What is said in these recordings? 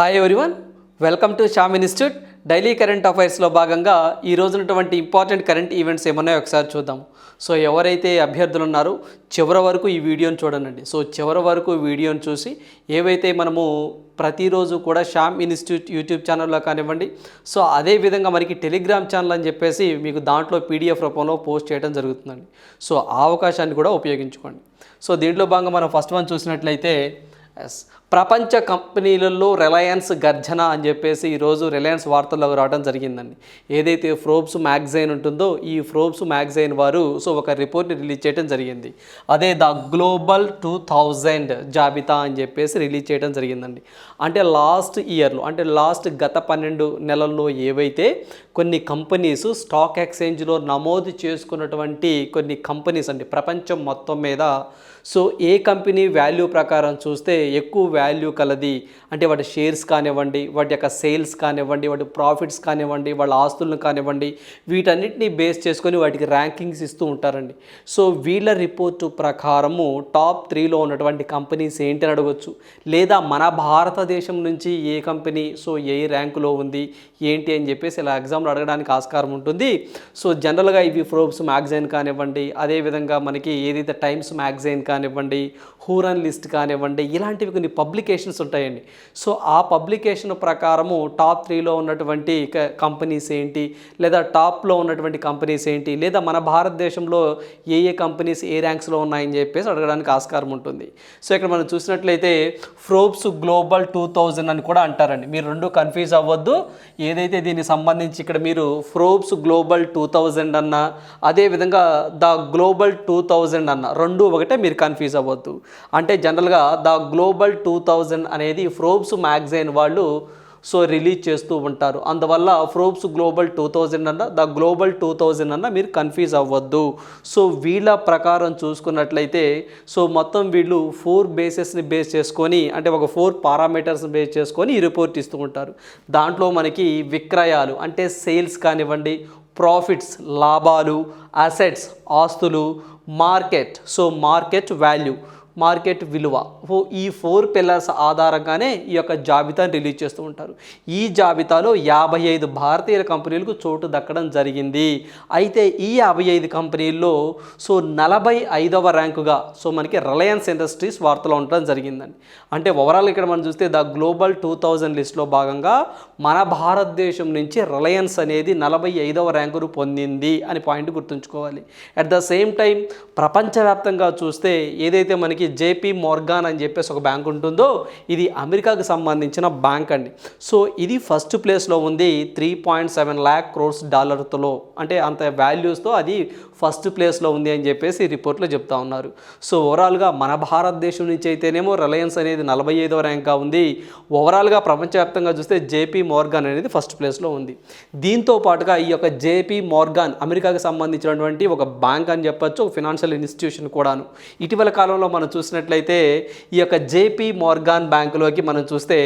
Hi everyone welcome to Sham institute daily current అఫైర్స్లో భాగంగా ఈ రోజునటువంటి ఇంపార్టెంట్ కరెంట్ ఈవెంట్స్ ఏమన్నాయో ఒకసారి చూద్దాం. సో ఎవరైతే అభ్యర్థులు ఉన్నారో చివరి వరకు ఈ వీడియోని చూడండి. సో చివరి వరకు వీడియోని చూసి ఏవైతే మనము ప్రతిరోజు కూడా శ్యామ్ ఇన్స్టిట్యూట్ యూట్యూబ్ ఛానల్లో కానివ్వండి సో అదే విధంగా మనకి టెలిగ్రామ్ ఛానల్ అని చెప్పేసి మీకు దాంట్లో పీడిఎఫ్ రూపంలో పోస్ట్ చేయడం జరుగుతుందండి. సో ఆ అవకాశాన్ని కూడా ఉపయోగించుకోండి. సో దీంట్లో భాగంగా మనం ఫస్ట్ వన్ చూసినట్లయితే ఎస్ ప్రపంచ కంపెనీలలో రిలయన్స్ గర్జన అని చెప్పేసి ఈరోజు రిలయన్స్ వార్తల్లోకి రావడం జరిగిందండి. ఏదైతే ఫ్రోబ్స్ మ్యాగజైన్ ఉంటుందో ఈ ఫ్రోబ్స్ మ్యాగజైన్ వారు సో ఒక రిపోర్ట్ని రిలీజ్ చేయడం జరిగింది. అదే ద గ్లోబల్ టూ థౌజండ్ జాబితా అని చెప్పేసి రిలీజ్ చేయడం జరిగిందండి. అంటే లాస్ట్ ఇయర్లో అంటే లాస్ట్ గత పన్నెండు నెలల్లో ఏవైతే కొన్ని కంపెనీస్ స్టాక్ ఎక్స్చేంజ్లో నమోదు చేసుకున్నటువంటి కొన్ని కంపెనీస్ అండి ప్రపంచం మొత్తం మీద. సో ఏ కంపెనీ వాల్యూ ప్రకారం చూస్తే ఎక్కువ వాల్యూ కలది అంటే వాటి షేర్స్ కానివ్వండి వాటి యొక్క సేల్స్ కానివ్వండి వాటి ప్రాఫిట్స్ కానివ్వండి వాళ్ళ ఆస్తులను కానివ్వండి వీటన్నిటిని బేస్ చేసుకొని వాటికి ర్యాంకింగ్స్ ఇస్తూ ఉంటారండి. సో వీళ్ళ రిపోర్టు ప్రకారము టాప్ త్రీలో ఉన్నటువంటి కంపెనీస్ ఏంటి అని అడగవచ్చు లేదా మన భారతదేశం నుంచి ఏ కంపెనీ సో ఏ ర్యాంకులో ఉంది ఏంటి అని చెప్పేసి ఇలా ఎగ్జామ్లో అడగడానికి ఆస్కారం ఉంటుంది. సో జనరల్గా ఇవి ఫ్రోబ్స్ మ్యాగజైన్ కానివ్వండి అదేవిధంగా మనకి ఏదైతే టైమ్స్ మ్యాగజైన్ కానివ్వండి హూరన్ లిస్ట్ కానివ్వండి ఇలాంటివి కొన్ని పబ్లికేషన్స్ ఉంటాయండి. సో ఆ పబ్లికేషన్ ప్రకారము టాప్ త్రీలో ఉన్నటువంటి కంపెనీస్ ఏంటి? లేదా టాప్లో ఉన్నటువంటి కంపెనీస్ ఏంటి? లేదా మన భారతదేశంలో ఏ ఏ కంపెనీస్ ఏ ర్యాంక్స్లో ఉన్నాయని చెప్పేసి అడగడానికి ఆస్కారం ఉంటుంది. సో ఇక్కడ మనం చూసినట్లయితే ఫ్రోబ్స్ గ్లోబల్ టూ థౌజండ్ అని కూడా అంటారండి. మీరు రెండు కన్ఫ్యూజ్ అవ్వద్దు. ఏదైతే దీనికి సంబంధించి ఇక్కడ మీరు ఫ్రోబ్స్ గ్లోబల్ టూ థౌజండ్ అన్న అదేవిధంగా ద గ్లోబల్ టూ థౌజండ్ అన్న రెండు ఒకటే మీరు కన్ఫ్యూజ్ అవ్వద్దు. అంటే జనరల్గా ద గ్లోబల్ టూ థౌజండ్ అనేది ఫ్రోబ్స్ మ్యాగజైన్ వాళ్ళు సో రిలీజ్ చేస్తూ ఉంటారు. అందువల్ల ఫ్రోబ్స్ గ్లోబల్ టూ థౌజండ్ అన్న ద గ్లోబల్ టూ థౌజండ్ అన్న మీరు కన్ఫ్యూజ్ అవ్వద్దు. సో వీళ్ళ ప్రకారం చూసుకున్నట్లయితే సో మొత్తం వీళ్ళు ఫోర్ బేసెస్ని బేస్ చేసుకొని అంటే ఒక ఫోర్ పారామీటర్స్ని బేస్ చేసుకొని ఈ రిపోర్ట్ ఇస్తూ ఉంటారు. దాంట్లో మనకి విక్రయాలు అంటే సేల్స్ కానివ్వండి ప్రాఫిట్స్ లాభాలు అసెట్స్ ఆస్తులు market so market value. Market విలువ. ఈ ఫోర్ పిల్లర్స్ ఆధారంగానే ఈ యొక్క జాబితాను రిలీజ్ చేస్తూ ఉంటారు. ఈ జాబితాలో యాభై ఐదు భారతీయ కంపెనీలకు చోటు దక్కడం జరిగింది. అయితే ఈ యాభై ఐదు కంపెనీల్లో సో నలభై ఐదవ ర్యాంకుగా సో మనకి రిలయన్స్ ఇండస్ట్రీస్ వార్తలో ఉండడం జరిగిందండి. అంటే ఓవరాల్ ఇక్కడ మనం చూస్తే ద గ్లోబల్ టూ థౌజండ్ లిస్ట్లో భాగంగా మన భారతదేశం నుంచి రిలయన్స్ అనేది నలభై ఐదవ ర్యాంకును పొందింది అని పాయింట్ గుర్తుంచుకోవాలి. అట్ ద సేమ్ టైం ప్రపంచవ్యాప్తంగా చూస్తే ఏదైతే మనకి జేపీ మోర్గాన్ అని చెప్పేసి ఒక బ్యాంక్ ఉంటుందో ఇది అమెరికాకు సంబంధించిన బ్యాంక్ అండి. సో ఇది ఫస్ట్ ప్లేస్లో ఉంది three point seven lakh crores డాలర్తో అంటే అంత వాల్యూస్తో అది ఫస్ట్ ప్లేస్లో ఉంది అని చెప్పేసి రిపోర్ట్లో చెప్తా ఉన్నారు. సో ఓవరాల్గా మన భారతదేశం నుంచి అయితేనేమో రిలయన్స్ అనేది నలభై ఐదవ ర్యాంక్గా ఉంది. ఓవరాల్గా ప్రపంచవ్యాప్తంగా చూస్తే జేపీ మోర్గాన్ అనేది ఫస్ట్ ప్లేస్లో ఉంది. దీంతో పాటుగా ఈ యొక్క జేపీ మోర్గాన్ అమెరికాకి సంబంధించినటువంటి ఒక బ్యాంక్ అని చెప్పొచ్చు ఒక ఫినాన్షియల్ ఇన్స్టిట్యూషన్ కూడాను. ఇటీవల కాలంలో మనం చూసినట్లయితే ఈ యొక్క జేపీ మోర్గాన్ బ్యాంకులోకి మనం చూస్తే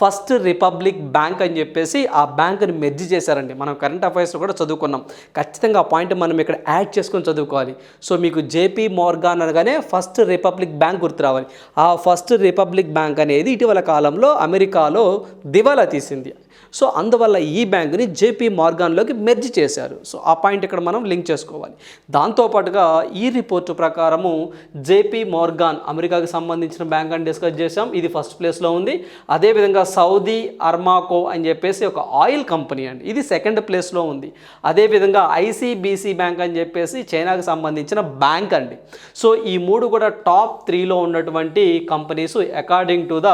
ఫస్ట్ రిపబ్లిక్ బ్యాంక్ అని చెప్పేసి ఆ బ్యాంకుని మెర్జ్ చేశారండి. మనం కరెంట్ అఫైర్స్లో కూడా చదువుకున్నాం. ఖచ్చితంగా ఆ పాయింట్ మనం ఇక్కడ యాడ్ చేసుకొని చదువుకోవాలి. సో మీకు జేపీ మోర్గాన్ అనగానే ఫస్ట్ రిపబ్లిక్ బ్యాంక్ గుర్తు రావాలి. ఆ ఫస్ట్ రిపబ్లిక్ బ్యాంక్ అనేది ఇటీవల కాలంలో అమెరికాలో దివాలా తీసింది. సో అందువల్ల ఈ బ్యాంకుని జేపీ మార్గాన్లోకి మెర్జ్ చేశారు. సో ఆ పాయింట్ ఇక్కడ మనం లింక్ చేసుకోవాలి. దాంతోపాటుగా ఈ రిపోర్టు ప్రకారము జేపీ మార్గాన్ అమెరికాకి సంబంధించిన బ్యాంక్ అని డిస్కస్ చేసాం ఇది ఫస్ట్ ప్లేస్లో ఉంది. అదేవిధంగా సౌదీ అర్మాకో అని చెప్పేసి ఒక ఆయిల్ కంపెనీ అండి. ఇది సెకండ్ ప్లేస్లో ఉంది. అదేవిధంగా ఐసీబీసీ బ్యాంక్ అని చెప్పేసి చైనాకి సంబంధించిన బ్యాంక్ అండి. సో ఈ మూడు కూడా టాప్ త్రీలో ఉన్నటువంటి companies according to the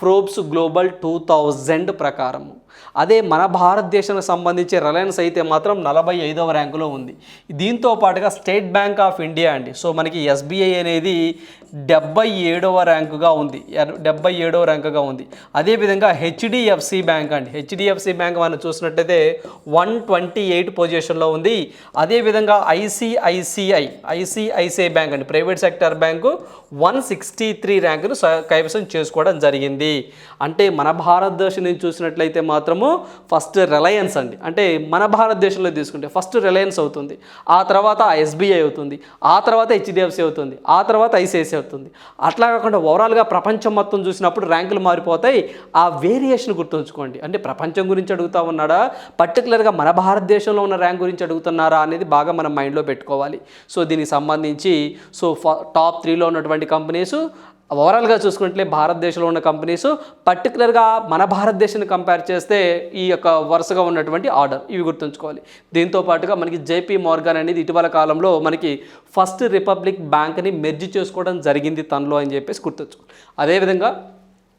Forbes global two thousand ప్రకారము. అదే మన భారతదేశానికి సంబంధించి రిలయన్స్ అయితే మాత్రం నలభై ఐదవ ర్యాంకులో ఉంది. దీంతో పాటుగా స్టేట్ బ్యాంక్ ఆఫ్ ఇండియా అండి. సో మనకి ఎస్బీఐ అనేది డెబ్బై ఏడవ ర్యాంకుగా ఉంది. డెబ్బై ఏడవ ర్యాంకుగా ఉంది. అదేవిధంగా హెచ్డిఎఫ్సి బ్యాంక్ అండి. హెచ్డిఎఫ్సి బ్యాంక్ మనం చూసినట్టయితే వన్ ట్వంటీ ఎయిట్ పొజిషన్లో ఉంది. అదేవిధంగా ఐసిఐసిఐ ఐసిఐసిఐ బ్యాంక్ అండి. Private sector bank one sixty three ర్యాంకును కైవసం చేసుకోవడం జరిగింది. అంటే మన భారతదేశం నుంచి చూసినట్లయితే మాత్రం మాత్రము ఫస్ట్ రిలయన్స్ అండి. అంటే మన భారతదేశంలో తీసుకుంటే ఫస్ట్ రిలయన్స్ అవుతుంది. ఆ తర్వాత ఎస్బీఐ అవుతుంది. ఆ తర్వాత హెచ్డిఎఫ్సి అవుతుంది. ఆ తర్వాత ఐసిఐసి అవుతుంది. అట్లా కాకుండా ఓవరాల్గా ప్రపంచం మొత్తం చూసినప్పుడు ర్యాంకులు మారిపోతాయి. ఆ వేరియేషన్ గుర్తుంచుకోండి. అంటే ప్రపంచం గురించి అడుగుతా ఉన్నాడా? పర్టికులర్గా మన భారతదేశంలో ఉన్న ర్యాంక్ గురించి అడుగుతున్నారా అనేది బాగా మనం మైండ్లో పెట్టుకోవాలి. సో దీనికి సంబంధించి సో టాప్ త్రీలో ఉన్నటువంటి కంపెనీస్ ఓవరాల్గా చూసుకుంటే భారతదేశంలో ఉన్న కంపెనీస్ పర్టికులర్గా మన భారతదేశాన్ని కంపేర్ చేస్తే ఈ యొక్క వరుసగా ఉన్నటువంటి ఆర్డర్ ఇవి గుర్తుంచుకోవాలి. దీంతో పాటుగా మనకి జేపీ మోర్గాన్ అనేది ఇటీవల కాలంలో మనకి ఫస్ట్ రిపబ్లిక్ బ్యాంక్ని మెర్జ్ చేసుకోవడం జరిగింది తనలో అని చెప్పేసి గుర్తుంచుకోవాలి అదేవిధంగా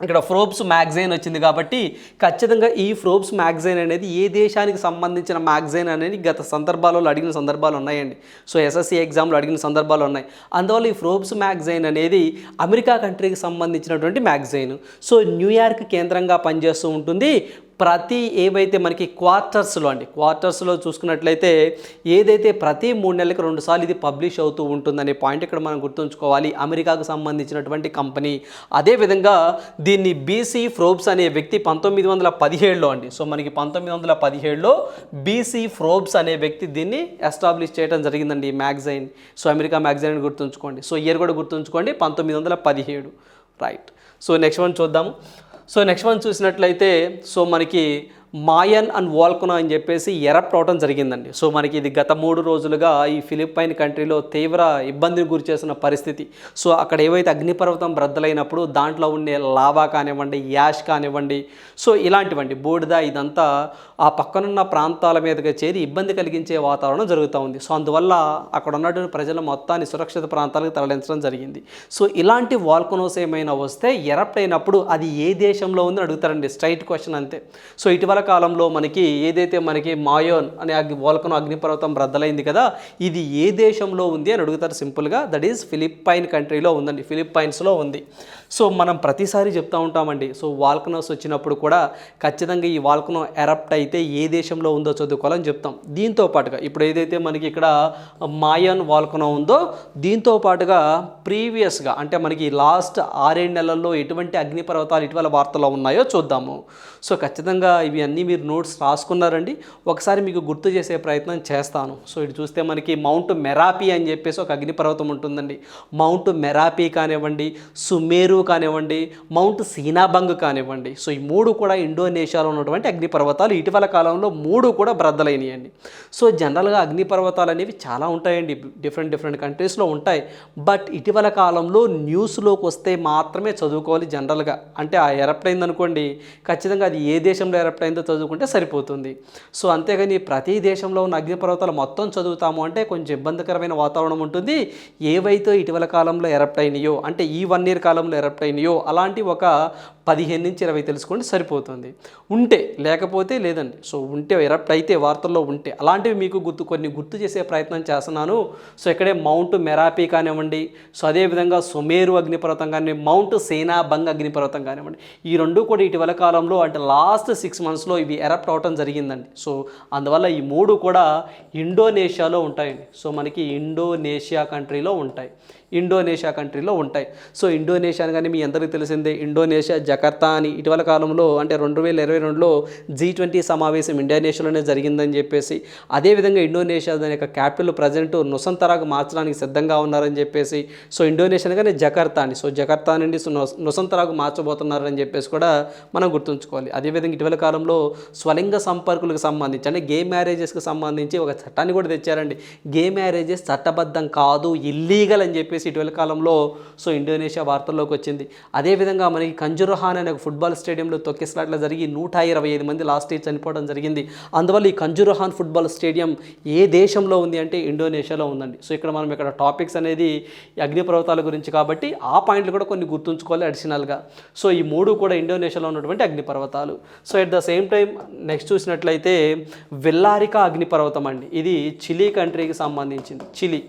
ఇక్కడ ఫ్రోబ్స్ మ్యాగజైన్ వచ్చింది కాబట్టి ఖచ్చితంగా ఈ ఫ్రోబ్స్ మ్యాగజైన్ అనేది ఏ దేశానికి సంబంధించిన మ్యాగజైన్ అనేది గత సందర్భాలలో అడిగిన సందర్భాలు ఉన్నాయండి. సో ఎస్ఎస్సి ఎగ్జామ్లో అడిగిన సందర్భాలు ఉన్నాయి. అందువల్ల ఈ ఫ్రోబ్స్ మ్యాగజైన్ అనేది అమెరికా కంట్రీకి సంబంధించినటువంటి మ్యాగజైన్ సో న్యూయార్క్ కేంద్రంగా పనిచేస్తూ ఉంటుంది. ప్రతి ఏవైతే మనకి క్వార్టర్స్లో అండి క్వార్టర్స్లో చూసుకున్నట్లయితే ఏదైతే ప్రతి మూడు నెలలకు రెండు సార్లు ఇది పబ్లిష్ అవుతూ ఉంటుందనే పాయింట్ ఇక్కడ మనం గుర్తుంచుకోవాలి. అమెరికాకు సంబంధించినటువంటి కంపెనీ అదేవిధంగా దీన్ని బీసీ ఫ్రోబ్స్ అనే వ్యక్తి పంతొమ్మిది వందల పదిహేడులో అండి. సో మనకి పంతొమ్మిది వందల పదిహేడులో బీసీ ఫ్రోబ్స్ అనే వ్యక్తి దీన్ని ఎస్టాబ్లిష్ చేయడం జరిగిందండి ఈ మ్యాగజైన్. సో అమెరికా మ్యాగజైన్ అని గుర్తుంచుకోండి. సో ఇయర్ కూడా గుర్తుంచుకోండి పంతొమ్మిది వందల పదిహేడు. రైట్. సో నెక్స్ట్ వన్ చూద్దాము సో నెక్స్ట్ వన్ చూసినట్లయితే సో మనకి మాయన్ అండ్ వాల్కునా అని చెప్పేసి ఎరప్ట్ అవడం జరిగిందండి. సో మనకి ఇది గత మూడు రోజులుగా ఈ ఫిలిప్పైన్ కంట్రీలో తీవ్ర ఇబ్బందిని గురి చేసిన పరిస్థితి. సో అక్కడ ఏవైతే అగ్నిపర్వతం బ్రద్దలైనప్పుడు దాంట్లో ఉండే లావా కానివ్వండి యాష్ కానివ్వండి సో ఇలాంటివండి బూడిద ఇదంతా ఆ పక్కనున్న ప్రాంతాల మీదుగా చేరి ఇబ్బంది కలిగించే వాతావరణం జరుగుతూ ఉంది. సో అందువల్ల అక్కడ ఉన్నటువంటి ప్రజల మొత్తాన్ని సురక్షిత ప్రాంతాలకు తరలించడం జరిగింది. సో ఇలాంటి వాల్కనోస్ ఏమైనా వస్తే ఎరప్ట్ అయినప్పుడు అది ఏ దేశంలో ఉందని అడుగుతారండి. స్ట్రైట్ క్వశ్చన్ అంతే. సో ఇటీవల కాలంలో మనకి ఏదైతే మనకి మాయోన్ అనే అగ్ని వాల్కనో అగ్నిపర్వతం రద్దలైంది కదా ఇది ఏ దేశంలో ఉంది అని అడుగుతారు సింపుల్గా. దట్ ఈస్ ఫిలిప్పైన్ కంట్రీలో ఉందండి. ఫిలిప్పైన్స్లో ఉంది. సో మనం ప్రతిసారి చెప్తా ఉంటామండి. సో వాల్కనోస్ వచ్చినప్పుడు కూడా ఖచ్చితంగా ఈ వాల్కనో ఎరప్ట్ అయితే ఏ దేశంలో ఉందో చదువుకోవాలని చెప్తాం. దీంతో పాటుగా ఇప్పుడు ఏదైతే మనకి ఇక్కడ మాయన్ వాల్కనో ఉందో దీంతో పాటుగా ప్రీవియస్గా అంటే మనకి లాస్ట్ ఆరేడు నెలల్లో ఎటువంటి అగ్నిపర్వతాలు ఇటీవల వార్తల్లో ఉన్నాయో చూద్దాము. సో ఖచ్చితంగా ఇవి అన్నీ మీరు నోట్స్ రాసుకున్నారండి. ఒకసారి మీకు గుర్తు చేసే ప్రయత్నం చేస్తాను. సో ఇటు చూస్తే మనకి మౌంట్ మెరాపీ అని చెప్పేసి ఒక అగ్నిపర్వతం ఉంటుందండి. మౌంట్ మెరాపీ కానివ్వండి సుమేరు కానివ్వండి మౌంట్ సీనాబంగ్ కానివ్వండి. సో ఈ మూడు కూడా ఇండోనేషియాలో ఉన్నటువంటి అగ్నిపర్వతాలు. ఇటీవల కాలంలో మూడు కూడా బ్రద్దలైనయండి. సో జనరల్గా అగ్నిపర్వతాలు అనేవి చాలా ఉంటాయండి. డిఫరెంట్ డిఫరెంట్ కంట్రీస్లో ఉంటాయి. బట్ ఇటీవల కాలంలో న్యూస్లోకి వస్తే మాత్రమే చదువుకోవాలి జనరల్గా. అంటే ఆ ఎరప్ట్ అయిందనుకోండి ఖచ్చితంగా అది ఏ దేశంలో ఎరప్ట్ అయిందో చదువుకుంటే సరిపోతుంది. సో అంతేగాని ప్రతి దేశంలో ఉన్న అగ్నిపర్వతాలు మొత్తం చదువుతాము అంటే కొంచెం ఇబ్బందికరమైన వాతావరణం ఉంటుంది. ఏవైతే ఇటీవల కాలంలో ఎరప్ట్ అయినాయో అంటే ఈ వన్ ఇయర్ కాలంలో ఎరప్ట్ అయినాయో అలాంటి ఒక పదిహేను నుంచి ఇరవై తెలుసుకోండి సరిపోతుంది. ఉంటే లేకపోతే లేదండి. సో ఉంటే ఎరప్ట్ అయితే వార్తల్లో ఉంటే అలాంటివి మీకు గుర్తు కొన్ని గుర్తు చేసే ప్రయత్నం చేస్తున్నాను. సో ఇక్కడే మౌంట్ మెరాపీ కానివ్వండి సో అదేవిధంగా సుమేరు అగ్నిపర్వతం కానివ్వండి మౌంట్ సేనాబంగ్ అగ్నిపర్వతం కానివ్వండి ఈ రెండు కూడా ఇటీవల కాలంలో అంటే లాస్ట్ సిక్స్ మంత్స్లో ఇవి ఎరప్ట్ అవటం జరిగిందండి. సో అందువల్ల ఈ మూడు కూడా ఇండోనేషియాలో ఉంటాయండి. సో మనకి ఇండోనేషియా కంట్రీలో ఉంటాయి. ఇండోనేషియా కంట్రీలో ఉంటాయి. సో ఇండోనేషియా కానీ మీ అందరికీ తెలిసిందే ఇండోనేషియా జకర్తా అని ఇటీవల కాలంలో అంటే రెండు వేల ఇరవై రెండులో జీ ట్వంటీ సమావేశం ఇండోనేషియాలోనే జరిగిందని చెప్పేసి అదేవిధంగా ఇండోనేషియా దాని యొక్క క్యాపిటల్ ప్రజెంట్ నుసంతరాకు మార్చడానికి సిద్ధంగా ఉన్నారని చెప్పేసి సో ఇండోనేషియా కానీ జకర్తా అని. సో జకర్తా నుండి సో నుసంతరాకు మార్చబోతున్నారని చెప్పేసి కూడా మనం గుర్తుంచుకోవాలి. అదేవిధంగా ఇటీవల కాలంలో స్వలింగ సంపర్కులకు సంబంధించి అంటే గే మ్యారేజెస్కి సంబంధించి ఒక చట్టాన్ని కూడా తెచ్చారండి. గే మ్యారేజెస్ చట్టబద్ధం కాదు ఇల్లీగల్ అని చెప్పేసి ఇటీవల కాలంలో సో ఇండోనేషియా వార్తల్లోకి వచ్చింది. అదేవిధంగా మనకి కంజురహాన్ అనే ఒక ఫుట్బాల్ స్టేడియంలో తొక్కిసలాట్ల జరిగి నూట ఇరవై ఐదు మంది లాస్ట్ ఇయర్ చనిపోవడం జరిగింది. అందువల్ల ఈ కంజురహాన్ ఫుట్బాల్ స్టేడియం ఏ దేశంలో ఉంది అంటే ఇండోనేషియాలో ఉందండి. సో ఇక్కడ మనం ఇక్కడ టాపిక్స్ అనేది అగ్నిపర్వతాల గురించి కాబట్టి ఆ పాయింట్లు కూడా కొన్ని గుర్తుంచుకోవాలి అడిషనల్గా. సో ఈ మూడు కూడా ఇండోనేషియాలో ఉన్నటువంటి అగ్నిపర్వతాలు so at the same time next చూసినట్లయితే వెల్లారికా అగ్నిపర్వతం అండి. ఇది చిలీ కంట్రీకి సంబంధించింది. చిలీ.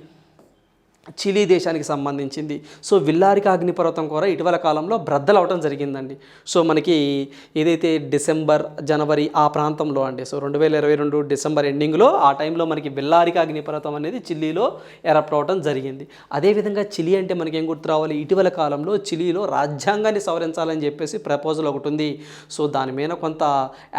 చిలీ దేశానికి సంబంధించింది. సో విల్లారిక అగ్నిపర్వతం కూడా ఇటీవల కాలంలో బ్రద్దలవటం జరిగిందండి. సో మనకి ఏదైతే డిసెంబర్ జనవరి ఆ ప్రాంతంలో అండి సో రెండు వేల ఇరవై రెండు డిసెంబర్ ఎండింగ్లో ఆ టైంలో మనకి విల్లారిక అగ్నిపర్వతం అనేది చిలీలో ఎరప్ట్ అవటం జరిగింది. అదేవిధంగా చిలీ అంటే మనకి ఏం గుర్తు రావాలి? ఇటీవల కాలంలో చిలీలో రాజ్యాంగాన్ని సవరించాలని చెప్పేసి ప్రపోజల్ ఒకటి ఉంది. సో దాని మీద కొంత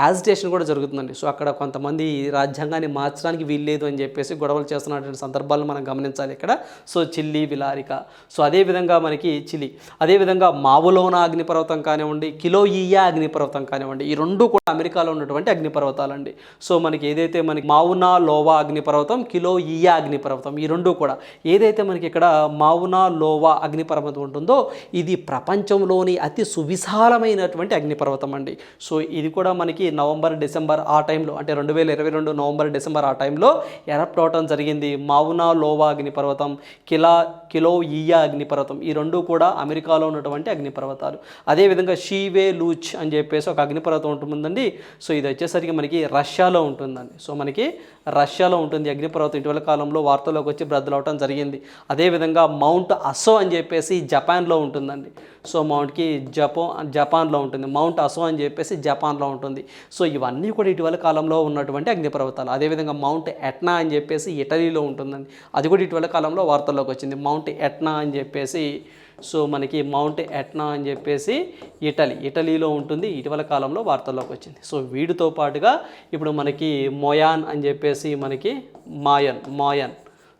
యాజిటేషన్ కూడా జరుగుతుందండి. సో అక్కడ కొంతమంది రాజ్యాంగాన్ని మార్చడానికి వీల్లేదు అని చెప్పేసి గొడవలు చేస్తున్నటువంటి సందర్భాలను మనం గమనించాలి ఇక్కడ. సో చిల్లి విలారిక. సో అదేవిధంగా మనకి చిలి అదేవిధంగా మావులోన అగ్నిపర్వతం కానివ్వండి కిలోయియా అగ్నిపర్వతం కానివ్వండి ఈ రెండు కూడా అమెరికాలో ఉన్నటువంటి అగ్నిపర్వతాలండి. సో మనకి ఏదైతే మనకి మావునా లోవా అగ్నిపర్వతం కిలోయియా అగ్నిపర్వతం ఈ రెండు కూడా ఏదైతే మనకి ఇక్కడ మావునా లోవా అగ్నిపర్వతం ఉంటుందో ఇది ప్రపంచంలోని అతి సువిశాలమైనటువంటి అగ్నిపర్వతం అండి సో ఇది కూడా మనకి నవంబర్ డిసెంబర్ ఆ టైంలో అంటే రెండు వేల ఇరవై రెండు నవంబర్ డిసెంబర్ ఆ టైంలో ఎరప్ట్ అవటం జరిగింది. మావునా లోవా అగ్నిపర్వతం కిలా కిలో ఈయా అగ్నిపర్వతం. ఈ రెండు కూడా అమెరికాలో ఉన్నటువంటి అగ్నిపర్వతాలు. అదేవిధంగా షీవే లూచ్ అని చెప్పేసి ఒక అగ్నిపర్వతం ఉంటుందండి. సో ఇది వచ్చేసరికి మనకి రష్యాలో ఉంటుందండి. సో మనకి రష్యాలో ఉంటుంది అగ్నిపర్వతం. ఇటీవల కాలంలో వార్తల్లోకి వచ్చి బ్రద్దలవటం జరిగింది. అదేవిధంగా మౌంట్ అసో అని చెప్పేసి జపాన్లో ఉంటుందండి. సో మౌంట్కి జపో జపాన్లో ఉంటుంది. మౌంట్ అసో అని చెప్పేసి జపాన్లో ఉంటుంది. సో ఇవన్నీ కూడా ఇటీవల కాలంలో ఉన్నటువంటి అగ్నిపర్వతాలు అదేవిధంగా మౌంట్ ఎట్నా అని చెప్పేసి ఇటలీలో ఉంటుందండి. అది కూడా ఇటీవల కాలంలో వార్తల్లోకి వచ్చింది. మౌంట్ ఎట్నా అని చెప్పేసి సో మనకి మౌంట్ ఎట్నా అని చెప్పేసి ఇటలీ ఇటలీలో ఉంటుంది. ఇటీవల కాలంలో వార్తల్లోకి వచ్చింది. సో వీటితో పాటుగా ఇప్పుడు మనకి మొయాన్ అని చెప్పేసి మనకి మాయన్ మాయన్.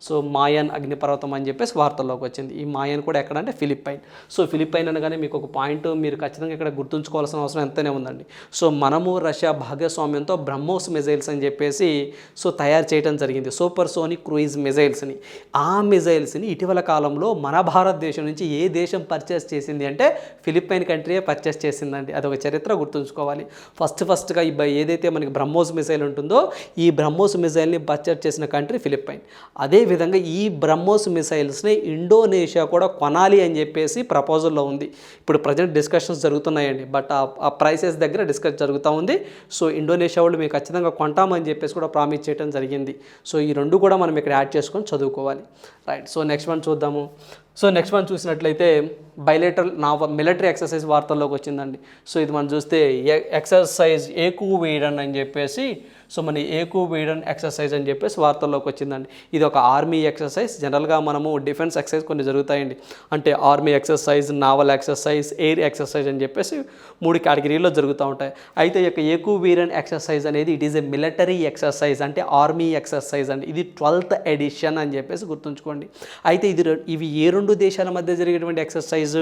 సో మాయన్ అగ్నిపర్వతం అని చెప్పేసి వార్తల్లోకి వచ్చింది. ఈ మాయన్ కూడా ఎక్కడంటే ఫిలిప్పైన్. సో ఫిలిప్పైన్ అనగానే మీకు ఒక పాయింట్ మీరు ఖచ్చితంగా ఇక్కడ గుర్తుంచుకోవాల్సిన అవసరం ఎంతనే ఉందండి. సో మనము రష్యా భాగస్వామ్యంతో బ్రహ్మోస్ మిజైల్స్ అని చెప్పేసి సో తయారు చేయడం జరిగింది. సూపర్ సోనిక్ క్రూయిజ్ మిజైల్స్ని. ఆ మిజైల్స్ని ఇటీవల కాలంలో మన భారతదేశం నుంచి ఏ దేశం పర్చేస్ చేసింది అంటే ఫిలిప్పైన్ కంట్రీయే పర్చేస్ చేసిందండి. అదొక చరిత్ర గుర్తుంచుకోవాలి. ఫస్ట్ ఫస్ట్గా ఈ ఏదైతే మనకి బ్రహ్మోస్ మిజైల్ ఉంటుందో ఈ బ్రహ్మోస్ మిజైల్ని పర్చేస్ చేసిన కంట్రీ ఫిలిప్పైన్. అదే అదేవిధంగా ఈ బ్రహ్మోస్ మిసైల్స్ని ఇండోనేషియా కూడా కొనాలి అని చెప్పేసి ప్రపోజల్లో ఉంది. ఇప్పుడు ప్రజెంట్ డిస్కషన్స్ జరుగుతున్నాయండి. బట్ ఆ- ఆ ప్రైసెస్ దగ్గర డిస్కస్ జరుగుతూ ఉంది. సో ఇండోనేషియా వాళ్ళు మేము ఖచ్చితంగా కొంటామని చెప్పేసి కూడా ప్రామిస్ చేయడం జరిగింది. సో ఈ రెండు కూడా మనం ఇక్కడ యాడ్ చేసుకొని చదువుకోవాలి. రైట్. సో నెక్స్ట్ వన్ చూద్దాము. సో నెక్స్ట్ వన్ చూసినట్లయితే బైలేటర్ నా మిలిటరీ ఎక్సర్సైజ్ వార్తల్లోకి వచ్చిందండి. సో ఇది మనం చూస్తే ఎ- ఎక్సర్సైజ్ ఏకు వేయడం అని చెప్పేసి సో మన ఏకు వేయడం ఎక్సర్సైజ్ అని చెప్పేసి వార్తల్లోకి వచ్చిందండి. ఇది ఒక ఆర్మీ ఎక్సర్సైజ్. జనరల్గా మనము డిఫెన్స్ ఎక్సర్సైజ్ కొన్ని జరుగుతాయండి. అంటే army exercise naval exercise air exercise అని చెప్పేసి మూడు కేటగిరీలో జరుగుతూ ఉంటాయి. అయితే ఈ యొక్క ఏకు వీరన్ ఎక్సర్సైజ్ అనేది it is a military exercise అంటే ఆర్మీ ఎక్సర్సైజ్ అండి. ఇది ట్వెల్త్ ఎడిషన్ అని చెప్పేసి గుర్తుంచుకోండి. అయితే ఇది ఇవి ఏ రెండు దేశాల మధ్య జరిగేటువంటి ఎక్సర్సైజ్?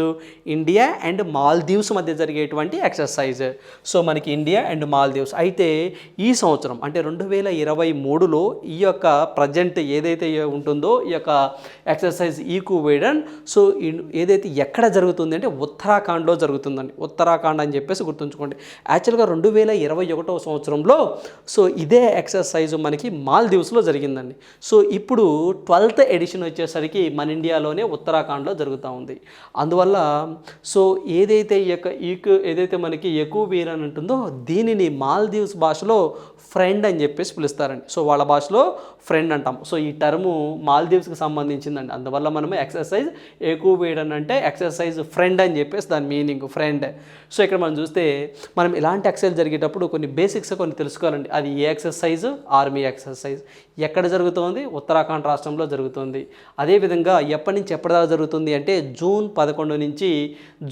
ఇండియా అండ్ మాల్దీవ్స్ మధ్య జరిగేటువంటి ఎక్సర్సైజ్. సో మనకి ఇండియా అండ్ మాల్దీవ్స్. అయితే ఈ సంవత్సరం అంటే రెండు వేల ఇరవై మూడులో ఈ యొక్క ప్రజెంట్ ఏదైతే ఉంటుందో ఈ యొక్క ఎక్సర్సైజ్ ఈకు సో ఏదైతే ఎక్కడ జరుగుతుంది అంటే ఉత్తరాఖండ్లో జరుగుతుందండి. ఉత్తరాఖండ్ అని చెప్పేసి గుర్తుంచుకోండి. యాక్చువల్గా రెండు వేల ఇరవై ఒకటో సంవత్సరంలో సో ఇదే ఎక్సర్సైజ్ మనకి మాల్దీవ్స్లో జరిగిందండి. సో ఇప్పుడు ట్వెల్త్ ఎడిషన్ వచ్చేసరికి మన ఇండియాలోనే ఉత్తరాఖండ్లో జరుగుతూ ఉంది. అందువల్ల సో ఏదైతే ఈ యొక్క ఈకు ఏదైతే మనకి ఎక్కువ వీర్ అని ఉంటుందో దీనిని మాల్దీవ్స్ భాషలో ఫ్రెండ్ అని చెప్పేసి పిలుస్తారండి. సో వాళ్ళ భాషలో ఫ్రెండ్ అంటాం. సో ఈ టర్ము మాల్దీవ్స్కి సంబంధించిందండి. అందువల్ల మనము ఎక్సర్సైజ్ ఎక్కువ వేయడం అంటే ఎక్సర్సైజ్ ఫ్రెండ్ అని చెప్పేసి దాని మీనింగ్ ఫ్రెండ్ సో ఇక్కడ మనం చూస్తే మనం ఇలాంటి ఎక్సర్సైజ్ జరిగేటప్పుడు కొన్ని బేసిక్స్ కొన్ని తెలుసుకోవాలండి. అది ఏ ఎక్సర్సైజ్ ఆర్మీ ఎక్సర్సైజ్ ఎక్కడ జరుగుతోంది? ఉత్తరాఖండ్ రాష్ట్రంలో జరుగుతుంది. అదేవిధంగా ఎప్పటి నుంచి ఎప్పటిదాకా జరుగుతుంది అంటే జూన్ పదకొండు నుంచి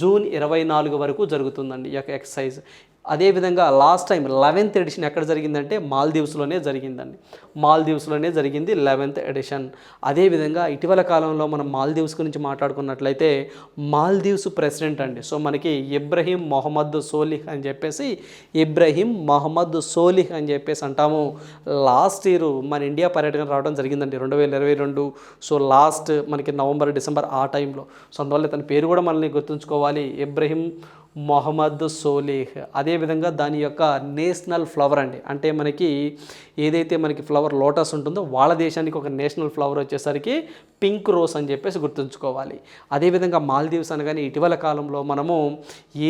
జూన్ ఇరవై నాలుగు వరకు జరుగుతుందండి ఈ యొక్క ఎక్సర్సైజ్ అదేవిధంగా లాస్ట్ టైం లెవెన్త్ ఎడిషన్ ఎక్కడ జరిగిందంటే మాల్దీవ్స్లోనే జరిగిందండి. మాల్దీవ్స్లోనే జరిగింది లెవెన్త్ ఎడిషన్. అదేవిధంగా ఇటీవల కాలంలో మనం మాల్దీవ్స్ గురించి మాట్లాడుకున్నట్లయితే మాల్దీవ్స్ ప్రెసిడెంట్ అండి. సో మనకి ఇబ్రహీం మొహమ్మద్ సోలిహ్ అని చెప్పేసి ఇబ్రహీం మొహమ్మద్ సోలిహ్ అని చెప్పేసి అంటాము. లాస్ట్ ఇయర్ మన ఇండియా పర్యటన రావడం జరిగిందండి రెండు వేల ఇరవై రెండు. సో లాస్ట్ మనకి నవంబర్ డిసెంబర్ ఆ టైంలో. సో అందువల్ల తన పేరు కూడా మనల్ని గుర్తుంచుకోవాలి. ఇబ్రహీం మొహమ్మద్ సోలేహ్. అదేవిధంగా దాని యొక్క నేషనల్ ఫ్లవర్ అండి. అంటే మనకి ఏదైతే మనకి ఫ్లవర్ లోటస్ ఉంటుందో వాళ్ళ దేశానికి ఒక నేషనల్ ఫ్లవర్ వచ్చేసరికి పింక్ రోస్ అని చెప్పేసి గుర్తుంచుకోవాలి. అదేవిధంగా మాల్దీవ్స్ అనగానే ఇటీవల కాలంలో మనము